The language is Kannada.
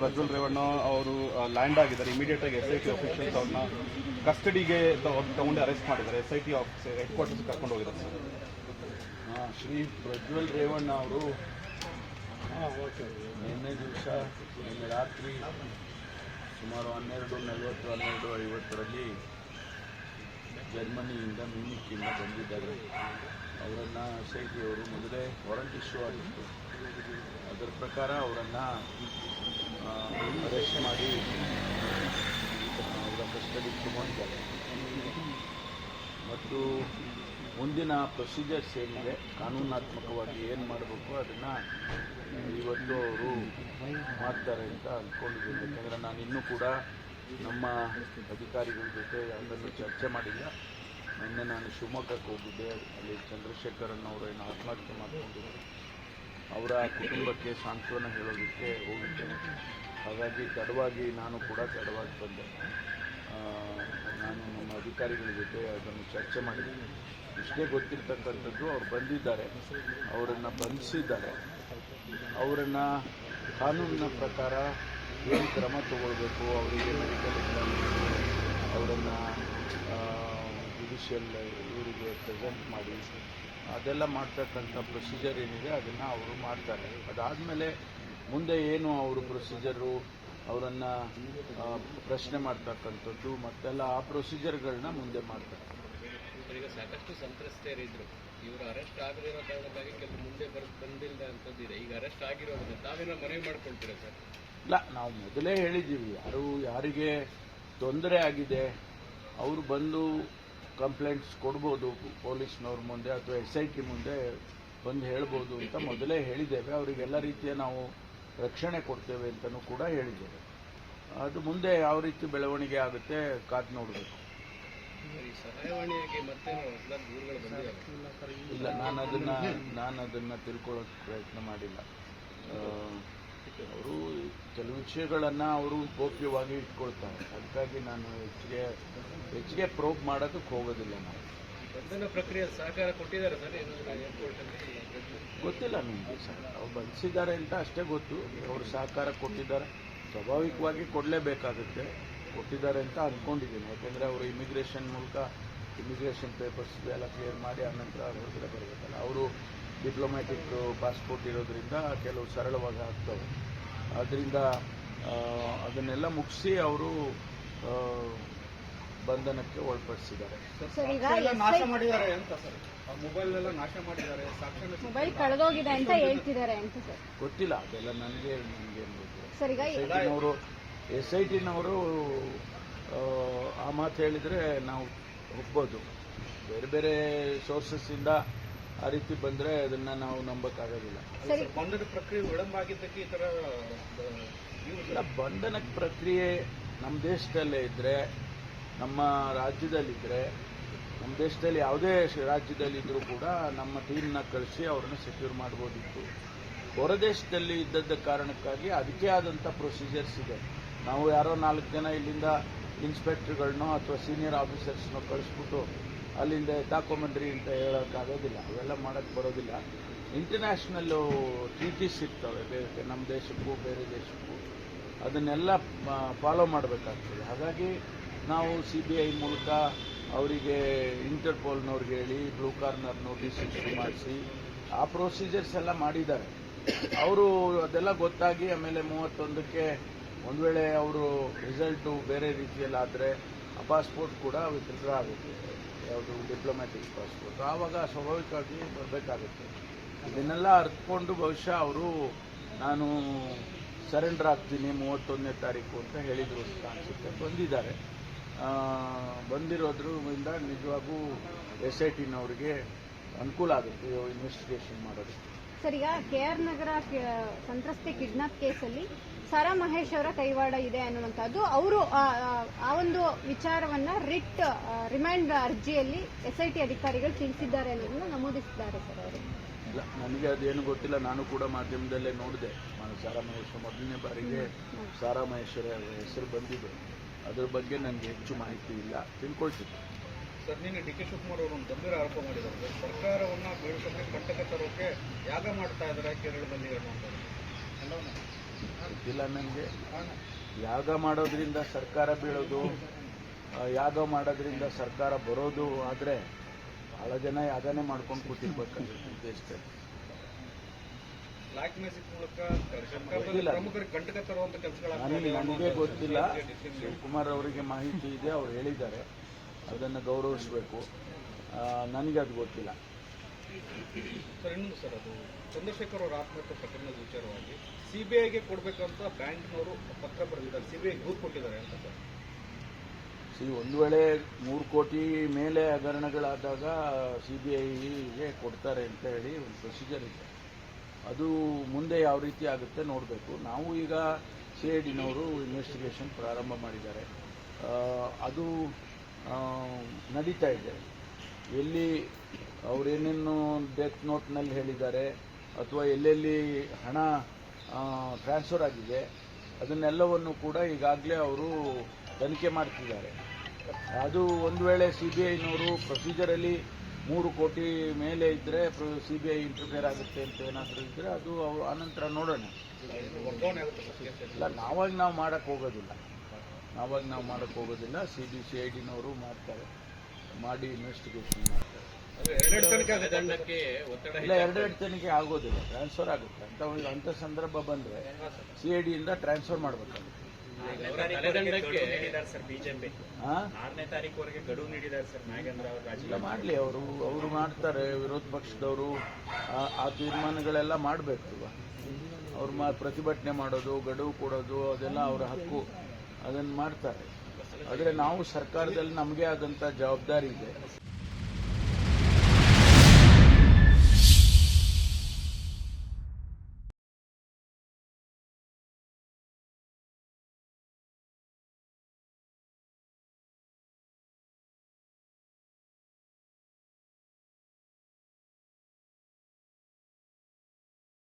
ಪ್ರಜ್ವಲ್ ರೇವಣ್ಣ ಅವರು ಲ್ಯಾಂಡ್ ಆಗಿದ್ದಾರೆ. ಇಮಿಡಿಯೇಟ್ ಆಗಿ ಎಸ್ ಐ ಟಿ ಅಫಿಷಿಯಲ್ಸ್ ಅವ್ರನ್ನ ಕಸ್ಟಡಿಗೆ ತಗೊಂಡು ಅರೆಸ್ಟ್ ಮಾಡಿದ್ದಾರೆ. S I T office headquarters ಕರ್ಕೊಂಡು ಹೋಗಿದ್ದಾರೆ ಸರ್ ಶ್ರೀ ಪ್ರಜ್ವಲ್ ರೇವಣ್ಣ ಅವರು. ನಿನ್ನೆ ದಿವಸ, ನಿನ್ನೆ ರಾತ್ರಿ ಸುಮಾರು ಹನ್ನೆರಡು, ನಲವತ್ತು, ಹನ್ನೆರಡು, ಐವತ್ತರಲ್ಲಿ ಜರ್ಮನಿಯಿಂದ ಮ್ಯೂನಿಕ್ಕಿಂದ ಬಂದಿದ್ದಾರೆ. ಅವರನ್ನು ಎಸ್ ಐ ಟಿ ಅವರು ಮೊದಲೇ ವಾರಂಟ್ ಇಶ್ಯೂ ಆಗಿತ್ತು. ಅದರ ಪ್ರಕಾರ ಅವರನ್ನು ಅರೆಸ್ಟ್ ಮಾಡಿ, ಅವರ ಕಸ್ಟಡಿಗೆ ತಗೊಂಡಿದ್ದಾರೆ ಮತ್ತು ಮುಂದಿನ ಪ್ರೊಸೀಜರ್ಸ್ ಏನಿದೆ, ಕಾನೂನಾತ್ಮಕವಾಗಿ ಏನು ಮಾಡಬೇಕು ಅದನ್ನು ಇವತ್ತು ಅವರು ಮಾಡ್ತಾರೆ ಅಂತ ಅಂದ್ಕೊಂಡಿದ್ದೀನಿ ಯಾಕಂದರೆ ನಾನು ಇನ್ನೂ ಕೂಡ ನಮ್ಮ ಅಧಿಕಾರಿಗಳ ಜೊತೆ ಅದನ್ನು ಚರ್ಚೆ ಮಾಡಿಲ್ಲ. ನಿನ್ನೆ ನಾನು ಶಿವಮೊಗ್ಗಕ್ಕೆ ಹೋಗಿದ್ದೆ. ಅಲ್ಲಿ ಚಂದ್ರಶೇಖರನ್ ಅವರು ಏನು ಆತ್ಮಹತ್ಯೆ ಮಾಡಿಕೊಂಡಿದ್ದಾರೆ. ಅವರ ಕುಟುಂಬಕ್ಕೆ ಸಾಂತ್ವನ ಹೇಳೋದಕ್ಕೆ ಹೋಗಿದ್ದೇನೆ. ಹಾಗಾಗಿ ತಡವಾಗಿ ನಾನು ಕೂಡ ತಡವಾಗಿ ಬಂದೆ. ನಾನು ನಮ್ಮ ಅಧಿಕಾರಿಗಳ ಜೊತೆ ಅದನ್ನು ಚರ್ಚೆ ಮಾಡಿದ್ದೀನಿ. ಇಷ್ಟೇ ಗೊತ್ತಿರ್ತಕ್ಕಂಥದ್ದು ಅವ್ರು ಬಂದಿದ್ದಾರೆ. ಅವರನ್ನು ಬಂಧಿಸಿದ್ದಾರೆ. ಅವರನ್ನು ಕಾನೂನಿನ ಪ್ರಕಾರ ಏನು ಕ್ರಮ ತಗೊಳ್ಬೇಕು, ಅವರಿಗೆ ಮೆಡಿಕಲ್ ಅವರನ್ನು ಜುಡಿಷಿಯಲ್ ಇವರಿಗೆ ಪ್ರೆಸೆಂಟ್ ಮಾಡಿ. ಅದೆಲ್ಲ ಮಾಡ್ತಕ್ಕಂಥ ಪ್ರೊಸೀಜರ್ ಏನಿದೆ ಅದನ್ನು ಅವರು ಮಾಡ್ತಾರೆ. ಅದಾದಮೇಲೆ ಮುಂದೆ ಏನು ಅವರು ಪ್ರೊಸೀಜರು ಅವರನ್ನು ಪ್ರಶ್ನೆ ಮಾಡ್ತಕ್ಕಂಥದ್ದು ಮತ್ತೆಲ್ಲ ಆ ಪ್ರೊಸೀಜರ್ಗಳನ್ನ ಮುಂದೆ ಮಾಡ್ತಾರೆ. ಈಗ ಸಾಕಷ್ಟು ಸಂತ್ರಸ್ತೆಯರಿದ್ರು ಇವರು ಅರೆಸ್ಟ್ ಆಗದಿರೋ ಕಾರಣಕ್ಕಾಗಿ ಕೆಲವು ಮುಂದೆ ಬರ್ ಬಂದಿಲ್ಲ ಅಂತದ್ದಿದೆ ಈಗ ಅರೆಸ್ಟ್ ಆಗಿರೋದ್ರಿಂದ ತಾವೇನೋ ಮನವಿ ಮಾಡ್ಕೊಳ್ತೀರಾ ಸರ್? ಇಲ್ಲ ನಾವು ಮೊದಲೇ ಹೇಳಿದ್ದೀವಿ. ಯಾರು ಯಾರಿಗೆ ತೊಂದರೆ ಆಗಿದೆ ಅವರು ಬಂದು ಕಂಪ್ಲೇಂಟ್ಸ್ ಕೊಡ್ಬೋದು ಪೊಲೀಸ್ನವ್ರ ಮುಂದೆ ಅಥವಾ ಎಸ್ ಐ ಟಿ ಮುಂದೆ ಬಂದು ಹೇಳ್ಬೋದು ಅಂತ ಮೊದಲೇ ಹೇಳಿದ್ದೇವೆ. ಅವರಿಗೆಲ್ಲ ರೀತಿಯ ನಾವು ರಕ್ಷಣೆ ಕೊಡ್ತೇವೆ ಅಂತಲೂ ಕೂಡ ಹೇಳಿದ್ದೇವೆ. ಅದು ಮುಂದೆ ಯಾವ ರೀತಿ ಬೆಳವಣಿಗೆ ಆಗುತ್ತೆ ಕಾದು ನೋಡಬೇಕು. ಇಲ್ಲ ನಾನು ಅದನ್ನು ನಾನು ಅದನ್ನು ತಿಳ್ಕೊಳ್ಳೋಕೆ ಪ್ರಯತ್ನ ಮಾಡಿಲ್ಲ. ಅವರು ಕೆಲವು ವಿಷಯಗಳನ್ನ ಅವರು ಗೋಪ್ಯವಾಗಿ ಇಟ್ಕೊಳ್ತಾರೆ. ಅದಕ್ಕಾಗಿ ನಾನು ಹೆಚ್ಚಿಗೆ ಹೆಚ್ಚಿಗೆ ಪ್ರೋಬ್ ಮಾಡೋದಕ್ಕೆ ಹೋಗೋದಿಲ್ಲ ನಾವು ಬಂಧನ ಪ್ರಕ್ರಿಯೆ ಸಹಕಾರ ಕೊಟ್ಟಿದ್ದಾರೆ ಸರ್ ಗೊತ್ತಿಲ್ಲ ನಿಮಗೆ ಸರ್. ಅವ್ರು ಬಂಧಿಸಿದ್ದಾರೆ ಅಂತ ಅಷ್ಟೇ ಗೊತ್ತು. ಅವರು ಸಹಕಾರ ಕೊಟ್ಟಿದ್ದಾರೆ. ಸ್ವಾಭಾವಿಕವಾಗಿ ಕೊಡಲೇಬೇಕಾಗುತ್ತೆ. ಕೊಟ್ಟಿದ್ದಾರೆ ಅಂತ ಅಂದ್ಕೊಂಡಿದ್ದೀನಿ ಯಾಕೆಂದರೆ ಅವರು ಇಮಿಗ್ರೇಷನ್ ಮೂಲಕ ಇಮಿಗ್ರೇಷನ್ ಪೇಪರ್ಸ್ ಎಲ್ಲ ಕ್ಲಿಯರ್ ಮಾಡಿ ಆನಂತರ ಹೊರಗಡೆ ಬರಬೇಕಲ್ಲ. ಅವರು ಡಿಪ್ಲೊಮ್ಯಾಟಿಕ್ ಪಾಸ್ಪೋರ್ಟ್ ಇರೋದ್ರಿಂದ ಕೆಲವು ಸರಳವಾಗಿ ಆಗ್ತವೆ. ಆದ್ದರಿಂದ ಅದನ್ನೆಲ್ಲ ಮುಗಿಸಿ ಅವರು ಬಂಧನಕ್ಕೆ ಒಳಪಡಿಸಿದ್ದಾರೆ. ಸರ್ ಈಗ ಎಲ್ಲ ನಾಶ ಮಾಡಿದ್ದಾರೆ ಅಂತ ಸರ್. ಮೊಬೈಲ್ ಎಲ್ಲ ನಾಶ ಮಾಡಿದ್ದಾರೆ ಮೊಬೈಲ್ ಕಳೆದೋಗಿದೆ ಅಂತ ಹೇಳ್ತಿದ್ದಾರೆ ಅಂತ ಸರ್. ಗೊತ್ತಿಲ್ಲ ಅದೆಲ್ಲ ನನಗೆ ನನಗೆ ಅವರು ಸರ್ ಈಗ ಎಸ್ ಐ ಟಿನವರು ಎಸ್ ಐ ಟಿನವರು ಆ ಮಾತು ಹೇಳಿದರೆ ನಾವು ಒಪ್ಬೋದು. ಬೇರೆ ಬೇರೆ ಸೋರ್ಸಸ್ಸಿಂದ ಆ ರೀತಿ ಬಂದರೆ ಅದನ್ನು ನಾವು ನಂಬಕ್ಕಾಗೋದಿಲ್ಲ. ಬಂಧನ ಪ್ರಕ್ರಿಯೆ ವಿಳಂಬ ಆಗಿದ್ದಕ್ಕೆ ಈ ತರ ಇಲ್ಲ ಬಂಧನ ಪ್ರಕ್ರಿಯೆ ನಮ್ಮ ದೇಶದಲ್ಲೇ ಇದ್ದರೆ ನಮ್ಮ ರಾಜ್ಯದಲ್ಲಿದ್ದರೆ ನಮ್ಮ ದೇಶದಲ್ಲಿ ಯಾವುದೇ ರಾಜ್ಯದಲ್ಲಿದ್ದರೂ ಕೂಡ ನಮ್ಮ ಟೀಮ್ನ ಕಳಿಸಿ ಅವ್ರನ್ನ ಸೆಕ್ಯೂರ್ ಮಾಡ್ಬೋದಿತ್ತು. ಹೊರದೇಶದಲ್ಲಿ ಇದ್ದದ್ದ ಕಾರಣಕ್ಕಾಗಿ ಅದಕ್ಕೆ ಆದಂಥ ಪ್ರೊಸೀಜರ್ಸ್ ಇದೆ. ನಾವು ಯಾರೋ ನಾಲ್ಕು ಜನ ಇಲ್ಲಿಂದ ಇನ್ಸ್ಪೆಕ್ಟರ್ಗಳನ್ನೋ ಅಥವಾ ಸೀನಿಯರ್ ಆಫೀಸರ್ಸ್ನೋ ಕಳಿಸ್ಬಿಟ್ಟು ಅಲ್ಲಿಂದ ಎತ್ತಾಕೊಂಬಂದ್ರಿ ಅಂತ ಹೇಳೋಕ್ಕಾಗೋದಿಲ್ಲ ಅವೆಲ್ಲ ಮಾಡೋಕ್ಕೆ ಬರೋದಿಲ್ಲ. ಇಂಟರ್ನ್ಯಾಷನಲ್ಲು ಟ್ರೀಟೀಸ್ ಇರ್ತವೆ, ಬೇರೆ ನಮ್ಮ ದೇಶಕ್ಕೂ, ಬೇರೆ ದೇಶಕ್ಕೂ. ಅದನ್ನೆಲ್ಲ ಫಾಲೋ ಮಾಡಬೇಕಾಗ್ತದೆ. ಹಾಗಾಗಿ ನಾವು ಸಿ ಬಿ ಐ ಮೂಲಕ ಅವರಿಗೆ ಇಂಟರ್ಪೋಲ್ನವ್ರಿಗೆ ಹೇಳಿ ಬ್ಲೂ ಕಾರ್ನರ್ ನೋಟಿಸ್ ಇಶ್ಯೂ ಮಾಡಿಸಿ, ಆ ಪ್ರೊಸೀಜರ್ಸ್ ಎಲ್ಲ ಮಾಡಿದ್ದಾರೆ. ಅವರು ಅದೆಲ್ಲ ಗೊತ್ತಾಗಿ ಆಮೇಲೆ ಮೂವತ್ತೊಂದಕ್ಕೆ ಒಂದು ವೇಳೆ ಅವರು ರಿಸಲ್ಟು ಬೇರೆ ರೀತಿಯಲ್ಲಿ ಆದರೆ ಆ ಪಾಸ್ಪೋರ್ಟ್ ಕೂಡ ವಿತ್ಡ್ರಾ ಆಗುತ್ತೆ. ಯಾವುದು ಡಿಪ್ಲೊಮ್ಯಾಟಿಕ್ ಪಾಸ್ಪೋರ್ಟ್ ಆವಾಗ ಸ್ವಾಭಾವಿಕವಾಗಿ ಬರಬೇಕಾಗುತ್ತೆ. ಇದನ್ನೆಲ್ಲ ಅರ್ಥಕೊಂಡು ಬಹುಶಃ ಅವರು ನಾನು ಸರೆಂಡರ್ ಆಗ್ತೀನಿ ಮೂವತ್ತೊಂದನೇ ತಾರೀಕು ಅಂತ ಹೇಳಿದರು ಅಂತ ಅನಿಸುತ್ತೆ. ಬಂದಿದ್ದಾರೆ. ಬಂದಿರೋದ್ರಿಂದ ನಿಜವಾಗೂ ಎಸ್ ಐ ಟಿನವರಿಗೆ ಅನುಕೂಲ ಆಗುತ್ತೆ ಇನ್ವೆಸ್ಟಿಗೇಷನ್ ಮಾಡೋದಕ್ಕೆ. ಸರ್, ಈಗ ಕೆ ಆರ್ ನಗರ ಸಂತ್ರಸ್ತೆ ಕಿಡ್ನಾಪ್ ಕೇಸಲ್ಲಿ ಸಾರಾ ಮಹೇಶ್ ಅವರ ಕೈವಾಡ ಇದೆ ಅನ್ನುವಂಥದ್ದು. ಅವರು ಆ ಒಂದು ವಿಚಾರವನ್ನ ರಿಟ್ ರಿಮೈಂಡ್ ಅರ್ಜಿಯಲ್ಲಿ ಎಸ್ಐಟಿ ಅಧಿಕಾರಿಗಳು ತಿಳಿಸಿದ್ದಾರೆ ಅನ್ನೋದನ್ನ ನಮೂದಿಸಿದ್ದಾರೆ ಸರ್ ಅವರು. ಇಲ್ಲ ನನಗೆ ಅದೇನು ಗೊತ್ತಿಲ್ಲ. ನಾನು ಕೂಡ ಮಾಧ್ಯಮದಲ್ಲೇ ನೋಡಿದೆ. ನಾನು ಸಾರಾ ಮಹೇಶ್ವರ ಮೊದಲನೇ ಬಾರಿಗೆ ಸಾರಾ ಮಹೇಶ್ವರ ಹೆಸರು ಬಂದಿದೆ. ಅದ್ರ ಬಗ್ಗೆ ನನಗೆ ಹೆಚ್ಚು ಮಾಹಿತಿ ಇಲ್ಲ. ತಿಳ್ಕೊಳ್ತಿದ್ದೆ ಸರ್ ನಿನ್ನೆ ಡಿ ಕೆ ಶಿವಕುಮಾರ್ ಅವರು ಒಂದು ಗಂಭೀರ ಆರೋಪ ಮಾಡಿದ್ದಾರೆ. ಸರ್ಕಾರವನ್ನು ಬೀಳಿಸೋಕೆ ಕಂಟಕ ತರೋಕೆ ಯಾಗ ಮಾಡ್ತಾ ಇದ್ದಾರೆ ಕೇರಳದಲ್ಲಿ ಅನ್ನುವಂಥದ್ದು. ಗೊತ್ತಿಲ್ಲ ನನಗೆ. ಯಾಗ ಮಾಡೋದ್ರಿಂದ ಸರ್ಕಾರ ಬೀಳೋದು ಯಾಗ ಮಾಡೋದ್ರಿಂದ ಸರ್ಕಾರ ಬರೋದು ಆದರೆ ಭಾಳ ಜನ ಯಾಗನೇ ಮಾಡ್ಕೊಂಡು ಕೂತಿರ್ಬೇಕಾಗುತ್ತೆ. ಅಷ್ಟೇ. ನನಗೆ ನನಗೆ ಗೊತ್ತಿಲ್ಲ. ಶಿವಕುಮಾರ್ ಅವರಿಗೆ ಮಾಹಿತಿ ಇದೆ ಅವ್ರು ಹೇಳಿದ್ದಾರೆ. ಅದನ್ನು ಗೌರವಿಸಬೇಕು. ನನಗೆ ಅದು ಗೊತ್ತಿಲ್ಲ. ಸರ್ ಸರ್, ಅದು ಚಂದ್ರಶೇಖರ್ ಅವರ ಆತ್ಮಹತ್ಯೆ ಪ್ರಕರಣದ ವಿಚಾರವಾಗಿ ಸಿಬಿಐಗೆ ಕೊಡಬೇಕಂತ ಬ್ಯಾಂಕ್ನವರು ಪತ್ರ ಬರೆದಿದ್ದಾರೆ. ಸಿಬಿಐ ದೂರು ಕೊಟ್ಟಿದ್ದಾರೆ ಅಂತ ಸರ್. ಸಿ, ಒಂದು ವೇಳೆ ಮೂರು ಕೋಟಿ ಮೇಲೆ ಹಗರಣಗಳಾದಾಗ ಸಿ ಬಿ ಐಗೆ ಕೊಡ್ತಾರೆ ಅಂತ ಹೇಳಿ ಒಂದು ಪ್ರೊಸೀಜರ್ ಇದೆ. ಅದು ಮುಂದೆ ಯಾವ ರೀತಿ ಆಗುತ್ತೆ ನೋಡಬೇಕು. ನಾವು ಈಗ ಸಿ ಐ ಡಿನವರು ಇನ್ವೆಸ್ಟಿಗೇಷನ್ ಪ್ರಾರಂಭ ಮಾಡಿದ್ದಾರೆ. ಅದು ನಡೀತಾ ಇದೆ. ಎಲ್ಲಿ ಅವರೇನೇನು ಡೆತ್ ನೋಟ್ನಲ್ಲಿ ಹೇಳಿದ್ದಾರೆ, ಅಥವಾ ಎಲ್ಲೆಲ್ಲಿ ಹಣ ಟ್ರಾನ್ಸ್ಫರ್ ಆಗಿದೆ, ಅದನ್ನೆಲ್ಲವನ್ನು ಕೂಡ ಈಗಾಗಲೇ ಅವರು ತನಿಖೆ ಮಾಡ್ತಿದ್ದಾರೆ. ಅದು ಒಂದು ವೇಳೆ ಸಿ ಬಿ ಐನವರು ಪ್ರೊಸೀಜರಲ್ಲಿ ಮೂರು ಕೋಟಿ ಮೇಲೆ ಇದ್ದರೆ ಸಿ ಬಿ ಐ ಇಂಟರ್ಫಿಯರ್ ಆಗುತ್ತೆ ಅಂತ ಏನಾದರೂ ಇದ್ದರೆ ಅದು ಅವರು ಆನಂತರ ನೋಡೋಣ. ಇಲ್ಲ, ನಾವಾಗ ನಾವು ಮಾಡೋಕ್ಕೆ ಹೋಗೋದಿಲ್ಲ. ನಾವಾಗ ನಾವು ಮಾಡೋಕ್ಕೆ ಹೋಗೋದಿಲ್ಲ. ಸಿ ಬಿ, ಸಿ ಐ ಡಿನವರು ಮಾಡ್ತಾರೆ. ಮಾಡಿ ಇನ್ವೆಸ್ಟಿಗೇಷನ್ ಮಾಡ್ತಾರೆ ಇಲ್ಲ ಎರಡೆರಡು ತನಿಖೆ ಆಗೋದಿಲ್ಲ. ಟ್ರಾನ್ಸ್ಫರ್ ಆಗುತ್ತೆ. ಅಂತ ಒಂದು ಅಂತ ಸಂದರ್ಭ ಬಂದ್ರೆ ಸಿ ಐ ಡಿಯಿಂದ ಟ್ರಾನ್ಸ್ಫರ್ ಮಾಡಬೇಕಾಗುತ್ತೆ. ಮಾಡ್ಲಿ ಅವರು ಇಲ್ಲ ಮಾಡಲಿ ಅವರು. ಅವರು ಮಾಡ್ತಾರೆ ವಿರೋಧ ಪಕ್ಷದವರು. ಆ- ಆ ತೀರ್ಮಾನಗಳೆಲ್ಲ ಮಾಡಬೇಕು ಅವ್ರು ಮಾ ಪ್ರತಿಭಟನೆ ಮಾಡೋದು ಗಡುವು ಕೊಡೋದು ಅದೆಲ್ಲ ಅವರ ಹಕ್ಕು. ಅದನ್ನು ಮಾಡ್ತಾರೆ. ಆದರೆ ನಾವು ಸರ್ಕಾರದಲ್ಲಿ ನಮಗೆ ಆದಂಥ ಜವಾಬ್ದಾರಿ ಇದೆ.